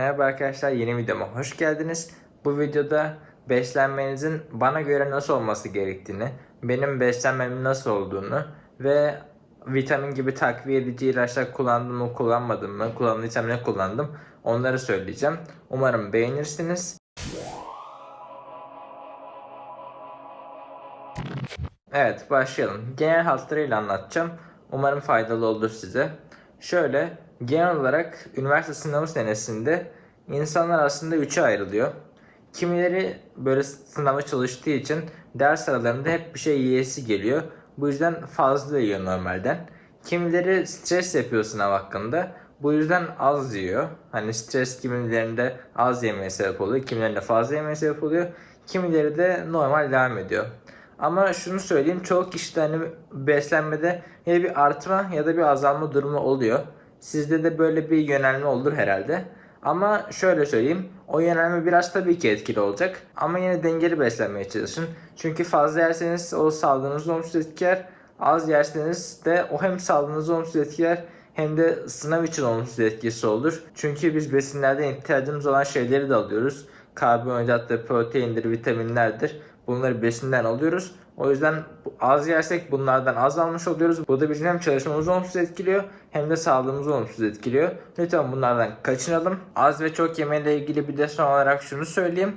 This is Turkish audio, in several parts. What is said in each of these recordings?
Merhaba arkadaşlar yeni videoma hoş geldiniz. Bu videoda beslenmenizin bana göre nasıl olması gerektiğini, benim beslenmemin nasıl olduğunu ve vitamin gibi takviye edici ilaçlar kullandım mı kullanmadım mı, kullandıysam ne kullandım onları söyleyeceğim. Umarım beğenirsiniz. Evet başlayalım. Genel hatlarıyla anlatacağım. Umarım faydalı olur size. Şöyle genel olarak üniversite sınavı senesinde insanlar aslında üçe ayrılıyor. Kimileri böyle sınava çalıştığı için ders aralarında hep bir şey yiyesi geliyor. Bu yüzden fazla yiyor normalden. Kimileri stres yapıyor sınav hakkında. Bu yüzden az yiyor. Hani stres kimilerinde az yemeye sebep oluyor. Kimilerinde fazla yemeye sebep oluyor. Kimileri de normal devam ediyor. Ama şunu söyleyeyim çoğu kişide hani beslenmede ya bir artma ya da bir azalma durumu oluyor. Sizde de böyle bir yönelme olur herhalde. Ama şöyle söyleyeyim o yönelme biraz tabii ki etkili olacak. Ama yine dengeli beslenmeye çalışın. Çünkü fazla yerseniz o sağlığınızı olumsuz etkiler. Az yerseniz de o hem sağlığınızı olumsuz etkiler hem de sınav için olumsuz etkisi olur. Çünkü biz besinlerden ihtiyacımız olan şeyleri de alıyoruz. Karbonhidratlar, proteindir, vitaminlerdir. Bunları besinden alıyoruz. O yüzden az yersek bunlardan az almış oluyoruz. Bu da bizim hem çalışmamızı olumsuz etkiliyor hem de sağlığımızı olumsuz etkiliyor. Lütfen bunlardan kaçınalım. Az ve çok yemeyle ilgili bir de son olarak şunu söyleyeyim.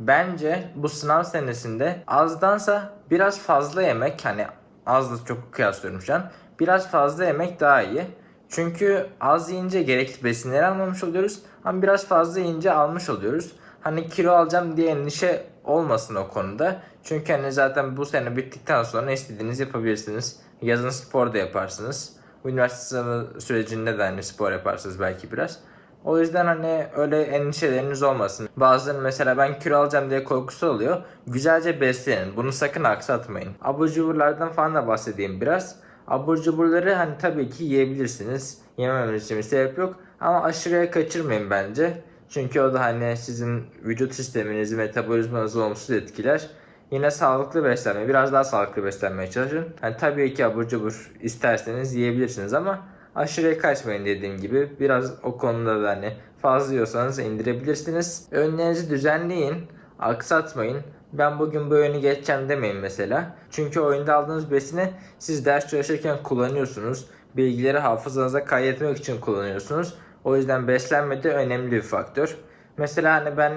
Bence bu sınav senesinde azdansa biraz fazla yemek hani azla çok kıyaslıyorum şu an. Biraz fazla yemek daha iyi. Çünkü az yiyince gerekli besinleri almamış oluyoruz. Ama biraz fazla yiyince almış oluyoruz. Hani kilo alacağım diye endişe olmasın o konuda. Çünkü hani zaten bu sene bittikten sonra istediğiniz yapabilirsiniz. Yazın spor da yaparsınız. Üniversite sınavı sürecinde de hani spor yaparsınız belki biraz. O yüzden hani öyle endişeleriniz olmasın. Bazıları mesela ben kilo alacağım diye korkusu oluyor. Güzelce beslenin. Bunu sakın aksatmayın. Abur cuburlardan falan da bahsedeyim biraz. Abur cuburları hani tabii ki yiyebilirsiniz. Yememeniz için bir sebep yok. Ama aşırıya kaçırmayın bence. Çünkü o da hani sizin vücut sisteminizi, metabolizmanızı olumsuz etkiler. Yine sağlıklı beslenme, biraz daha sağlıklı beslenmeye çalışın. Hani tabii ki abur cubur isterseniz yiyebilirsiniz ama aşırıya kaçmayın dediğim gibi. Biraz o konuda da hani fazla yiyorsanız indirebilirsiniz. Önlerinizi düzenleyin, aksatmayın. Ben bugün bu öğünü geçeceğim demeyin mesela. Çünkü oyunda aldığınız besini siz ders çalışırken kullanıyorsunuz. Bilgileri hafızanıza kaydetmek için kullanıyorsunuz. O yüzden beslenme de önemli bir faktör. Mesela hani ben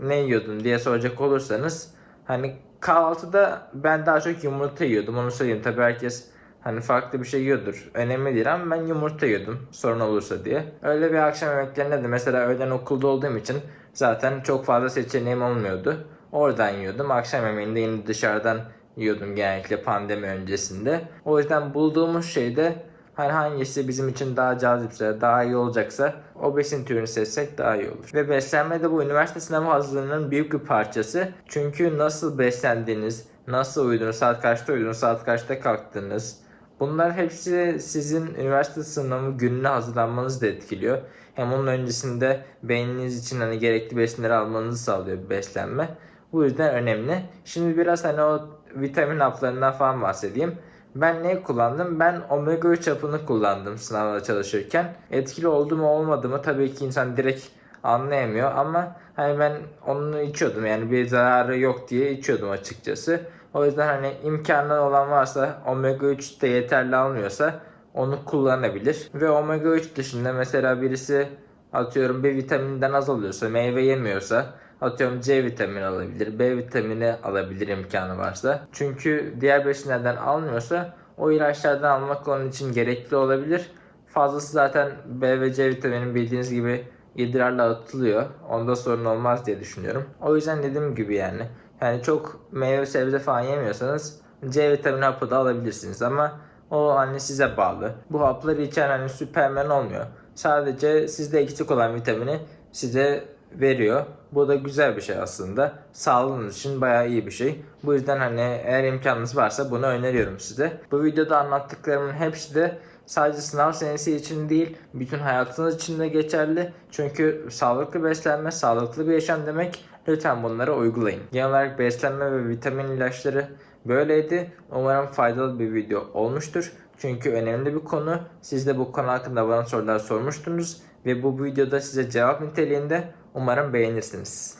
ne yiyordum diye soracak olursanız hani kahvaltıda ben daha çok yumurta yiyordum onu söyleyeyim. Tabi herkes hani farklı bir şey yiyordur. Önemli değil ama ben yumurta yiyordum sorun olursa diye. Öyle bir akşam yemeklerinde de mesela öğlen okulda olduğum için zaten çok fazla seçeneğim olmuyordu. Oradan yiyordum. Akşam yemeğinde yine dışarıdan yiyordum genellikle pandemi öncesinde. O yüzden bulduğumuz şeyde Hani hangisi bizim için daha cazipse, daha iyi olacaksa o besin türünü seçsek daha iyi olur. Ve beslenme de bu üniversite sınavı hazırlığının büyük bir parçası. Çünkü nasıl beslendiğiniz, nasıl uyudunuz, saat kaçta uyudunuz, saat kaçta kalktınız. Bunlar hepsi sizin üniversite sınavı gününe hazırlanmanızı da etkiliyor. Hem onun öncesinde beyniniz için hani gerekli besinleri almanızı sağlıyor beslenme. Bu yüzden önemli. Şimdi biraz hani o vitamin haplarından falan bahsedeyim. Ben ne kullandım? Ben omega 3 hapını kullandım sınavda çalışırken. Etkili oldu mu olmadı mı tabii ki insan direkt anlayamıyor ama hani ben onu içiyordum yani bir zararı yok diye içiyordum açıkçası. O yüzden hani imkanı olan varsa omega 3 de yeterli almıyorsa onu kullanabilir. Ve omega 3 dışında mesela birisi atıyorum bir vitaminden az alıyorsa, meyve yemiyorsa Atıyorum C vitamini alabilir, B vitamini alabilir imkanı varsa. Çünkü diğer besinlerden almıyorsa o ilaçlardan almak onun için gerekli olabilir. Fazlası zaten B ve C vitamini bildiğiniz gibi idrarla atılıyor. Onda sorun olmaz diye düşünüyorum. O yüzden dediğim gibi yani. Yani çok meyve sebze falan yemiyorsanız C vitamini hapı da alabilirsiniz ama o hani size bağlı. Bu hapları içen hani süpermen olmuyor. Sadece sizde eksik olan vitamini size veriyor. Bu da güzel bir şey aslında. Sağlığınız için bayağı iyi bir şey. Bu yüzden hani eğer imkanınız varsa bunu öneriyorum size. Bu videoda anlattıklarımın hepsi de sadece sınav senesi için değil, bütün hayatınız için de geçerli. Çünkü sağlıklı beslenme, sağlıklı bir yaşam demek. Lütfen bunları uygulayın. Genel olarak beslenme ve vitamin ilaçları böyleydi. Umarım faydalı bir video olmuştur. Çünkü önemli bir konu. Siz de bu konu hakkında bana sorular sormuştunuz ve bu videoda size cevap niteliğinde umarım beğenirsiniz.